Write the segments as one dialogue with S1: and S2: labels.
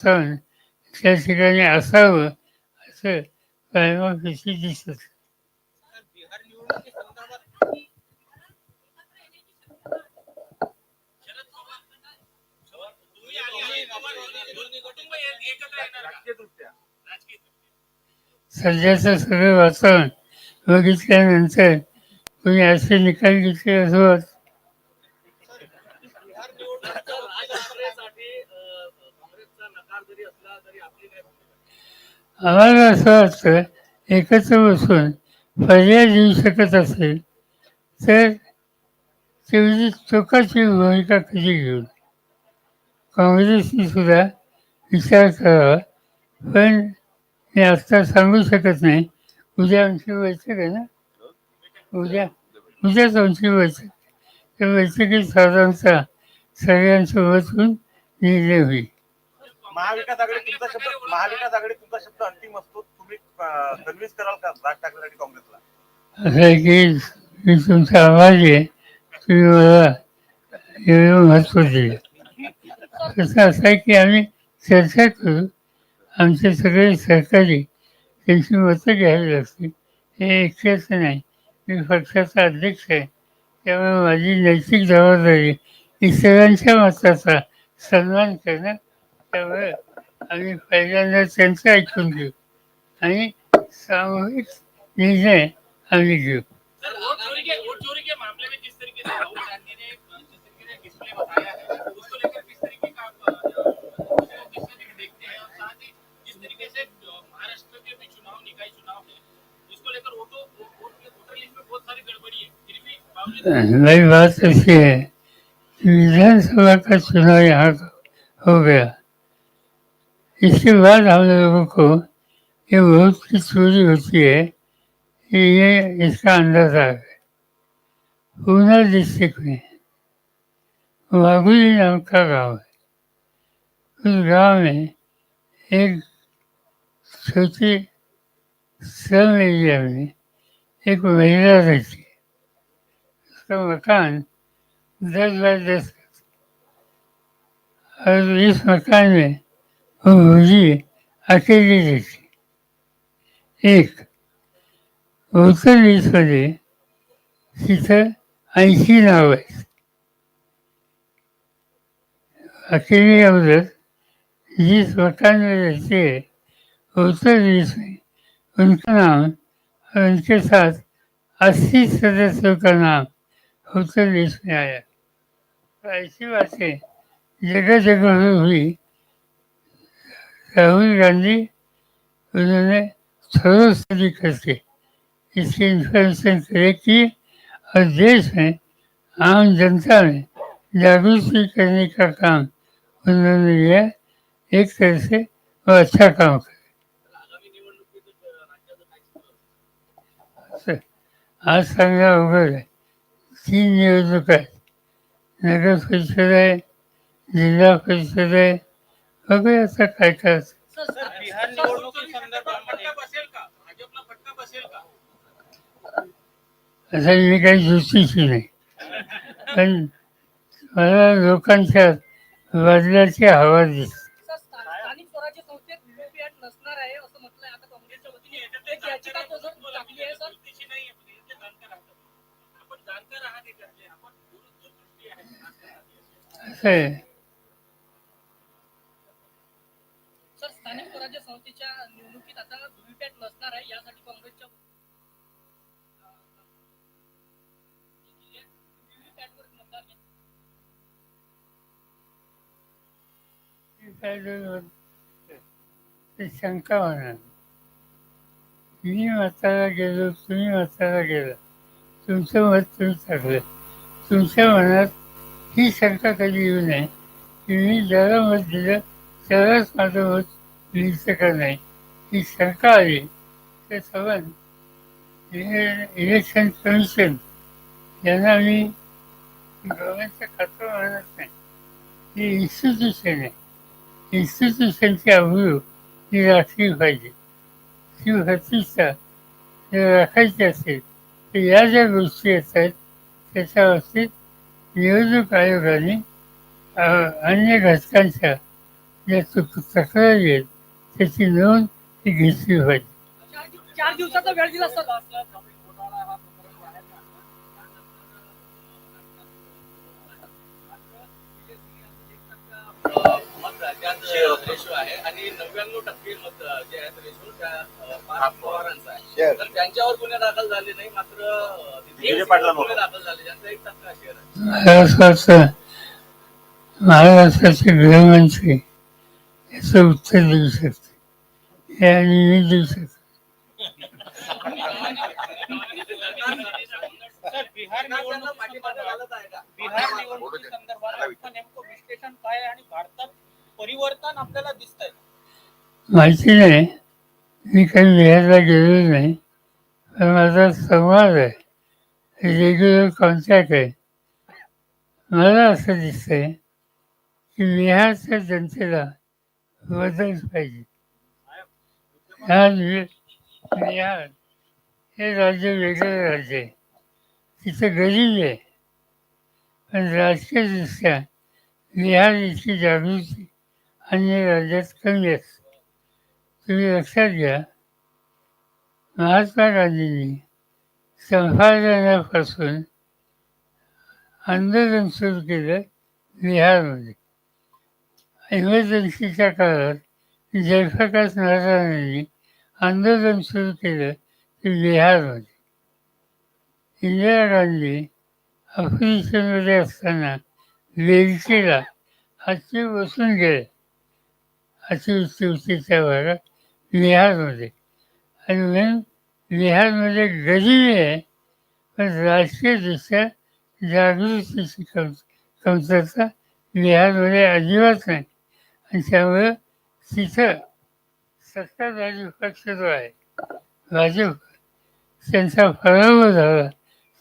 S1: वातावरण त्या ठिकाणी असावं असं कायमापेशी दिसत. सध्याचं सगळं वातावरण बघितल्यानंतर कोणी असे निकाल घेतले असं वाटतं
S2: बिहार निवडणुकीच्या राजयात्रेसाठी अ, काँग्रेसचा नकार जरी असला तरी आपली काय भूमिका आहे?
S1: आम्हाला असं वाटतं एकत्र बसून पर्याय देऊ शकत असेल तर तेवढी चोखाची भूमिका कधी घेऊन? काँग्रेसने सुद्धा विचार करावा पण मी आत्ता सांगू शकत नाही. उद्या आमची बैठक आहे ना? उद्या उद्याच आमची बैठक. त्या बैठकीत साधारणतः सगळ्यांसोबत होऊन निर्णय होईल.
S3: महाविकास आघाडी तुमचा शब्द महाविकास आघाडी तुमचा शब्द अंतिम असतो. तुम्ही कन्व्हिन्स कराल का राज ठाकरे आणि काँग्रेसला?
S1: असं आहे की मी तुमचा आभारी आहे. तुम्ही मला एवढं महत्त्व दिलं कसं असं आहे की आम्ही चर्चा करू. आमचे सगळे सहकारी त्यांची मतं घ्यावी लागतील. हे एकट्याचं नाही. मी पक्षाचा अध्यक्ष आहे. त्यामुळे माझी नैतिक जबाबदारी ही सगळ्यांच्या मताचा सन्मान करणं त्यामुळे आम्ही पहिल्यांदा त्यांचं ऐकून घेऊ. आणि सामूहिक निर्णय आम्ही घेऊ. नई बात ऐसी है विधानसभा का चुनाव यहाँ हो गया। इसके बाद हम लोगों को ये बहुत की चोरी होती है कि ये इसका अंदाजा है। गया पूना डिस्ट्रिक्ट में वागुली नाम का गाँव है। उस गांव में एक छोटी श्रम एरिया में एक महिला रहती है। उसका मकान दस बाय दस और इस मकान में वो भूजी अकेली एक उत्तर वीसमध्ये तिथं ऐंशी नाव आहेत. अखेरी औरत जी मकान उत्तर दिश में उनका नाम और उनके साथ अस्सी सदस्यों का नाम उत्तर देश में आया ऐंशी ऐसी बातें जगह जगह हुई राहुल गांधी उन्होंने थोड़ा तरीके से इसकी इन्फॉर्मेशन कलेक्ट की और देश में आम जनता में जागृति करने का काम उन्होंने लिया एक तरह से वो अच्छा काम कर आज सांगणं अवघड आहे तीन निवडणूक आहेत नगर परिषद आहे जिल्हा परिषद आहे बघूया असं काय काय असतं.
S2: बिहार बसेल का भाजपला फटका बसेल का
S1: असं मी काही ज्योतिषी नाही पण मला लोकांच्या बदलाची हवा दिसते
S4: स्थानिक स्वराज्य संस्थेत नसणार आहे असं म्हटलंय आता काँग्रेसच्या वतीने एक याचिका तो जर टाकली आहे सर
S2: नाही जाणकार आहात. आपण जाणकार आहात आपण दूरदृष्टी आहे.
S1: असं आहे
S4: सर स्थानिक स्वराज्य संस्थेच्या निवडणुकीत आता व्हीव्हीपॅट नसणार आहे यासाठी काँग्रेसच्या व्हीव्हीपॅटवर मतदार घेतले.
S1: काय दोन ते शंका म्हणाल मी म्हातारा गेलो तुम्ही म्हातारा गेला. तुमचं मत तुम्ही टाकलं तुमच्या मनात ही शंका कधी येऊ नये की मी ज्याला मत दिलं त्यालाच माझं मत लिहितं का नाही. ही शंका आली तर सवन इलेक्शन कमिशन यांना मी गव्हर्नमेंटचं खातं म्हणत नाही. ही इन्स्टिट्यूशन आहे. इन्स्टिट्यूशनची अवघड ही राखली पाहिजे. ती प्रतिष्ठा जर राखायची असेल तर या ज्या गोष्टी असतात त्याच्या बाबतीत निवडणूक आयोगाने अन्य घटकांच्या ज्या तक- तक्रारी आहेत त्याची नोंद ही घेतली पाहिजे.
S4: चार दिवसाचा वेळ दिला
S2: रेशो आहे आणि नव्याण्णव टक्के मत जे आहेत रेशो त्या पाच पवारांचा आहे. तर त्यांच्यावर गुन्हे दाखल झाले नाही मात्र अ,
S3: विजय पाटलांवर.
S2: गुन्हे दाखल झाले. ज्यांचा एक टक्का शेअर आहे.
S1: महाराष्ट्राचे गृहमंत्री याचं उत्तर देऊ शकते. हे आणि मी देऊ शकतो.
S5: सर बिहार निवडणूक
S2: पाठीमागे घालत आहे का?
S5: बिहार निवडणुकी संदर्भात नेमकं विश्लेषण काय आणि भारतात परिवर्तन आपल्याला दिसत आहे
S1: माहिती नाही. मी काही बिहारला गेलो नाही. पण माझा संवाद आहे. रेग्युलर कॉन्टॅक्ट आहे. मला असं दिसतंय की बिहारच्या जनतेला बदल पाहिजे. बिहार हे राज्य वेगळं राज्य आहे. तिथं गरीब आहे. पण राजकीयदृष्ट्या बिहार इतकी जागृती अन्य राज्यात कमी असते तुम्ही लक्षात घ्या महात्मा गांधींनी संपादनापासून आंदोलन सुरू केलं बिहारमध्ये. इमर्जन्सीच्या काळात जयप्रकाश नारायणांनी आंदोलन सुरू केलं ते बिहारमध्ये. इंदिरा गांधी अफ्रिकेमध्ये असताना वेलचीला हाती बसून गेले. अतिवृष्टीच्या भागात बिहारमध्ये. आणि म्हणून बिहारमध्ये गरिबी आहे पण राजकीयदृष्ट्या जागृतीची कम कमतरता बिहारमध्ये अजिबात नाही. आणि त्यामुळं तिथं सत्ताधारी पक्ष जो आहे भाजप त्यांचा पराभव झाला.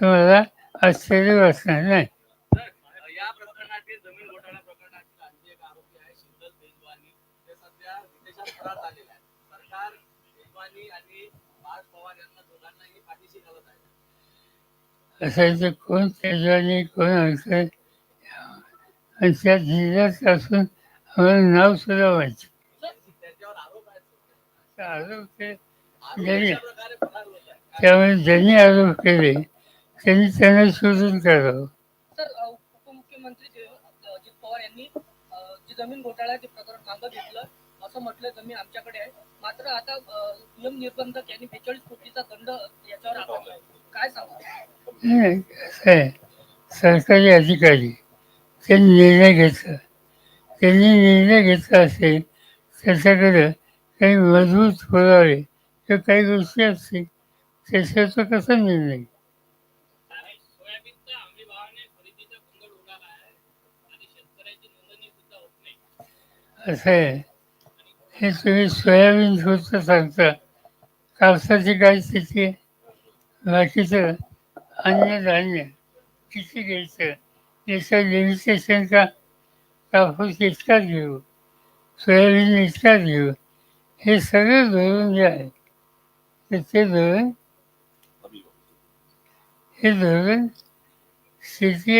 S1: तर मला आश्चर्य वाटणार नाही
S2: तर या प्रकरणातील जमीन घोटाळा प्रकरणातील आणखी एक आरोपी आहे शिंदल तेजवानी ते सध्या विदेशात फरार झालेले आहेत सरकार तेजवानी आणि पार्थ पवार यांना दोघांनाही पाठीशी घालत आहे
S1: असायचं कोण तेजवानी कोण अंतर आणि त्या जिल्ह्यात असून आम्हाला नाव सुद्धा
S2: त्यांच्यावर आरोप
S1: ते ज्यांनी त्यामुळे ज्यांनी आरोप केले त्यांनी त्यांना शोधून काढावं
S4: उपमुख्यमंत्री जे- अजित पवार यांनी जे जमीन घोटाळ्याचे प्रकरण मागं घेतलं असं म्हटलं जमीन आमच्याकडे आहे. मात्र आता नियम निर्बंधक यांनी बेचाळीस कोटीचा दंड याच्यावर काय सांगा?
S1: सरकारी अधिकारी त्यांनी निर्णय घेतला त्यांनी निर्णय घेतला असेल त्याच्याकडं काही मजबूत पुरावे किंवा काही गोष्टी असतील त्याच्यावर तो कसा निर्णय? घेईल?
S2: सोयाबीनचा हमी भावाने खरेदीचा गोंधळ उडाला आहे. आणि शेतकऱ्याची नोंदणी सुद्धा होत नाही.
S1: असं आहे. हे तुम्ही सोयाबीन होतं सांगता. कापसाची काय स्थिती आहे बाकीचं अन्नधान्य किती घ्यायचं? याचं लिमिटेशन का? कापूस इतकाच घेऊ सोयाबीन इतकाच घेऊ हे सगळं धोरण जे आहे तर ते धोरण हे धोरण शेती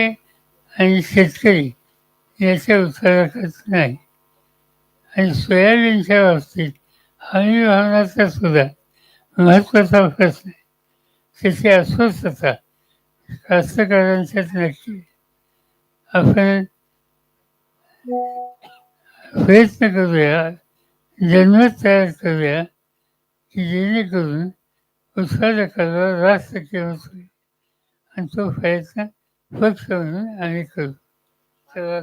S1: आणि शेतकरी याच्या उत्तराखत नाही. आणि सोयाबीनच्या बाबतीत हमी भावनाचा सुद्धा महत्त्वाचा प्रश्न आहे त्याची अस्वस्थता कास्तकारांच्यात नक्की आपण प्रयत्न करूया जन्मत तयार करूया की जेणेकरून उत्पादकाला रास्त किंमत होईल आणि तो प्रयत्न पक्ष म्हणून आम्ही करू.
S2: तर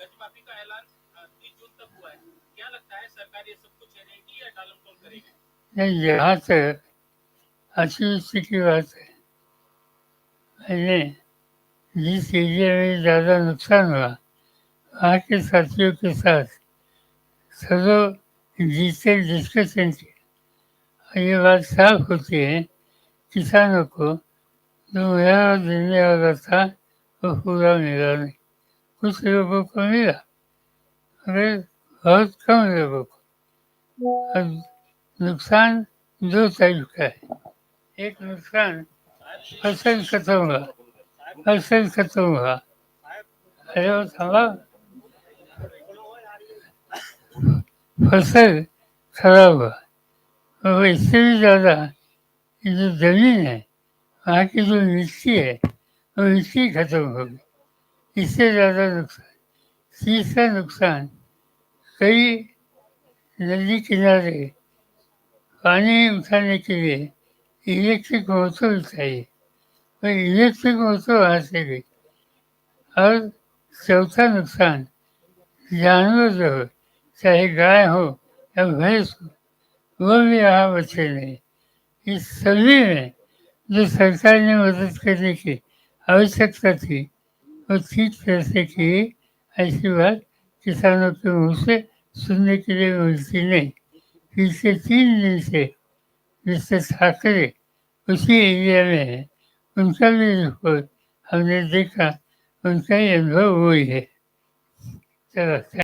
S2: गजमाफी का ऐलान तीस जून तक हुआ है. क्या लगता है सरकार ये सब कुछ करेगी या टालम टोल करेगी?
S1: नहीं यहाँ से अच्छी की बात है। मैंने जिस एरिया में ज़्यादा नुकसान हुआ वहाँ के साथियों के साथ सदो डिटेल डिस्कशन किया और ये बात साफ होती है किसानों को जो मेरा देने वाला था वो पूरा मिला नहीं। कुछ लोगों को मिला मगर बहुत कम लोगों को। और नुकसान दो तरीका है। एक नुकसान फसल खत्म हुआ फसल खत्म हुआ अरे वो थामा फसल खराब हुआ। और इससे भी ज़्यादा जो ज़मीन है वहाँ की जो मिट्टी है वो मिट्टी खत्म हो गई। इससे ज़्यादा नुकसान, तीसरा नुकसान, कई नदी किनारे पानी उठाने के लिए इलेक्ट्रिक मोटर चाहिए और इलेक्ट्रिक मोटर वहाँ से गई। और चौथा नुकसान, जानवर जो हो, चाहे गाय हो या भैंस हो, वो भी यहाँ बचे नहीं। इस सभी में जो सरकार ने मदद करने की आवश्यकता थी और ठीक तरह से की ऐसी बात किसानों के मुँह से सुनने के लिए मिलती नहीं। पिछले तीन दिन से मिस्टर ठाकरे उसी एरिया में है। उनका भी रिपोर्ट हमने देखा उनका ही अनुभव वही है। चलो